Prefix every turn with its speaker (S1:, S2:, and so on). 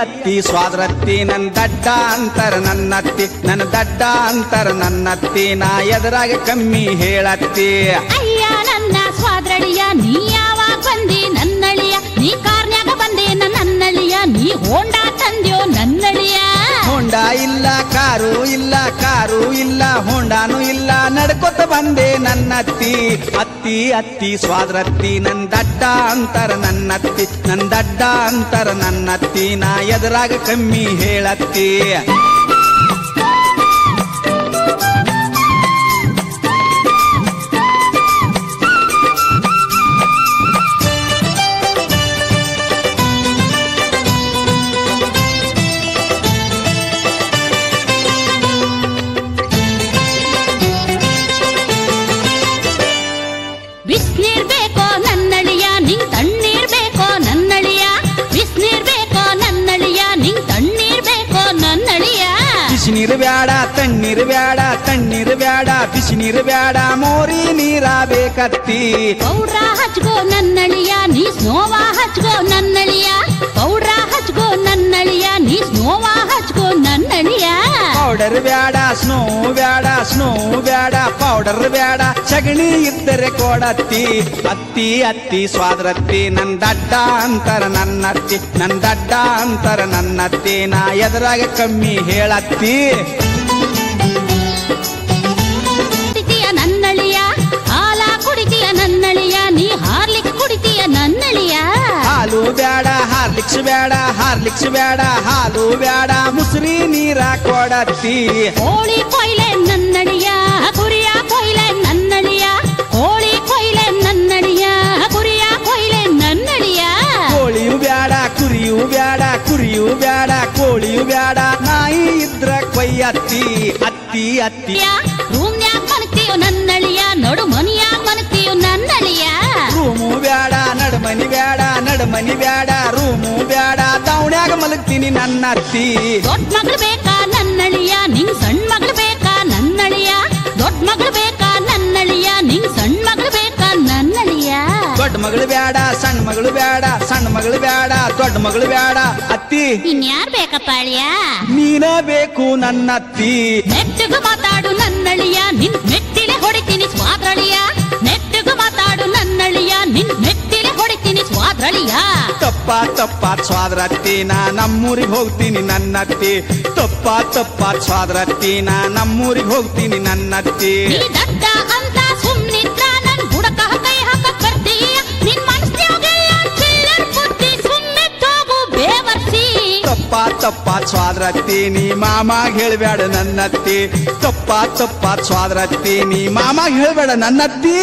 S1: ಅತ್ತಿ ಸ್ವಾದ್ರತ್ತಿ ನನ್ನ ದಡ್ಡ ಅಂತರ ನನ್ನತ್ತಿ ನನ್ನ ದಡ್ಡ ಅಂತರ ನನ್ನತ್ತಿ ನಾ ಎದುರಾಗ ಕಮ್ಮಿ ಹೇಳತ್ತಿ.
S2: ಅಯ್ಯ ನನ್ನ ಸ್ವಾದ್ರಳಿಯ ನೀ ಯಾವಾಗ ಬಂದಿ ನನ್ನಳಿಯ? ನೀ ಕಾರ್ನ್ಯಾಗ ಬಂದಿ ನನ್ನಳಿಯ ನೀ ಹೋಂಡಾ ತಂದ್ಯೋ ನನ್ನಳಿಯ?
S1: ಹೋಂಡ ಇಲ್ಲ ಕಾರು ಇಲ್ಲ ಕಾರು ಇಲ್ಲ ಹೋಂಡಾನು ಇಲ್ಲ. ಬಂದೆ ನನ್ನತ್ತಿ. ಅತ್ತಿ ಅತ್ತಿ, ಸ್ವಾದ್ರತ್ತಿ, ನನ್ ದಡ್ಡ ಅಂತರ ನನ್ನತ್ತಿ. ನನ್ ದಡ್ಡ ಅಂತರ ನನ್ನತ್ತಿ, ನಾ ಎದುರಾಗ ಕಮ್ಮಿ ಹೇಳತ್ತಿ. ಬಿಸಿ ನೀರು ಬ್ಯಾಡ, ತಣ್ಣೀರು ಬ್ಯಾಡ ತಣ್ಣೀರು ಬ್ಯಾಡ ಬಿಸಿ ನೀರು ಬ್ಯಾಡ, ಮೋರಿ ನೀರ ಬೇಕತ್ತಿ.
S2: ಪೌಡ್ರ ಹಚ್ಕೋ ನನ್ನಳಿಯ, ನೀ ಸ್ನೋವಾ ಹಚ್ಕೋ ನನ್ನಳಿಯ. ಪೌಡ್ರ ಹಚ್ಕೋ ನನ್ನಳಿಯ, ನೀ ಸ್ನೋವಾ ಹಚ್ಕೋ ನನ್ನಳಿಯ
S1: ಪೌಡರ್ ಬ್ಯಾಡ ಸ್ನೋ ಬ್ಯಾಡ ಸ್ನೋ ಬ್ಯಾಡ ಪೌಡರ್ ಬ್ಯಾಡ ಸಗಣಿ ಇದ್ದರೆ ಕೊಡತ್ತಿ, ಅತ್ತಿ ಅತ್ತಿ, ಸ್ವಾದ್ರತ್ತಿ, ನನ್ ದಡ್ಡ ಅಂತರ ನನ್ನತ್ತಿ, ನನ್ ದಡ್ಡ ಅಂತರ ನನ್ನತ್ತಿ, ನಾ ಎದುರಾಗ ಕಮ್ಮಿ ಹೇಳತ್ತಿ. ಹಾರ್ಲಿಕ್ಸ್ ಬೇಡ ಹಾರ್ಲಿಕ್ಸ್ ಬೇಡ ಹಾಲು ಬೇಡ ಮುಸ್ರಿ ನೀರ ಕೊಡತ್ತಿ
S2: ಕೋಳಿ ಕೊಯ್ಲೆ ನನ್ನಡಿಯ ಕುರಿಯ ಕೊಯ್ಲೆ ನನ್ನಡಿಯ. ಕೋಳಿ ಕೊಯ್ಲೆ ನನ್ನಳಿಯ ಕುರಿಯ ಕೊಯ್ಲೆ ನನ್ನಡಿಯ.
S1: ಕೋಳಿಯು ಬೇಡ ಕುರಿಯು ಬೇಡ ಕುರಿಯು ಬೇಡ ಕೋಳಿಯು ಬೇಡ ನಾಯಿ ಇದ್ರ ಕೊಯ್ಯತ್ತಿ ಅತ್ತಿ ಅತ್ತಿ.
S2: ರೂಮ್ನ್ಯಾಗ ಮನಗ್ತೀಯೋ ನನ್ನಳಿಯ ನೋಡು ಮನಿಯಾಗ ಮನಗ್ತೀಯೋ ನನ್ನಳಿಯ.
S1: ರೂಮು ಬೇಡ ನಡ್ಮನಿ ಬೇಡ ನಡ್ಮನಿ ಬೇಡ ರೂಮು ದವಣ್ಯಾಗ ಮಲಗ್ತೀನಿ ನನ್ನ ಅತ್ತಿ
S2: ದೊಡ್ಡ ಮಗಳು ಬೇಕಾ ನನ್ನಳಿಯ? ನಿಂಗ್ ಸಣ್ಣ ಮಗಳು ಬೇಕಾ ನನ್ನಳಿಯ? ದೊಡ್ಡ ಮಗಳು ಬೇಕಾ ನನ್ನಳಿಯ? ನಿಂಗ್ ಸಣ್ಣ ಮಗಳು ಬೇಕಾ ನನ್ನಳಿಯ?
S1: ದೊಡ್ಡ ಮಗಳು ಬೇಡ ಸಣ್ಣ ಮಗಳು ಬೇಡ ಸಣ್ಣ ಮಗಳು ಬೇಡ ದೊಡ್ಡ ಮಗಳು ಬೇಡ ಅತ್ತಿ.
S2: ಇನ್ಯಾರ್ ಬೇಕಪ್ಪ ಅಳಿಯ?
S1: ನೀನ ಬೇಕು ನನ್ನ ಅತ್ತಿ
S2: ಮೆಚ್ಚುಗ ಮಾತಾಡು ನನ್ನಳಿಯ ನಿನ್ ಮೆಟ್ಟಿಲೆ
S1: ತಪ್ಪ ಸ್ವಾದ್ರತ್ತಿ ನಾ ನಮ್ಮೂರಿಗೆ ಹೋಗ್ತೀನಿ ನನ್ನತ್ತಿ. ತಪ್ಪ ತಪ್ಪ ಸ್ವಾದ್ರತ್ತಿ ನಾ ನಮ್ಮೂರಿಗೆ ಹೋಗ್ತೀನಿ ನನ್ನತ್ತಿ. ತಪ್ಪ ಸ್ವಾದ್ರತ್ತಿ ನೀ ಮಾಮ ಹೇಳ್ಬೇಡ ನನ್ನತ್ತಿ. ತಪ್ಪ ತಪ್ಪ ಸ್ವಾದ್ರತ್ತಿ ನೀ ಮಾಮ ಹೇಳ್ಬೇಡ ನನ್ನತ್ತಿ.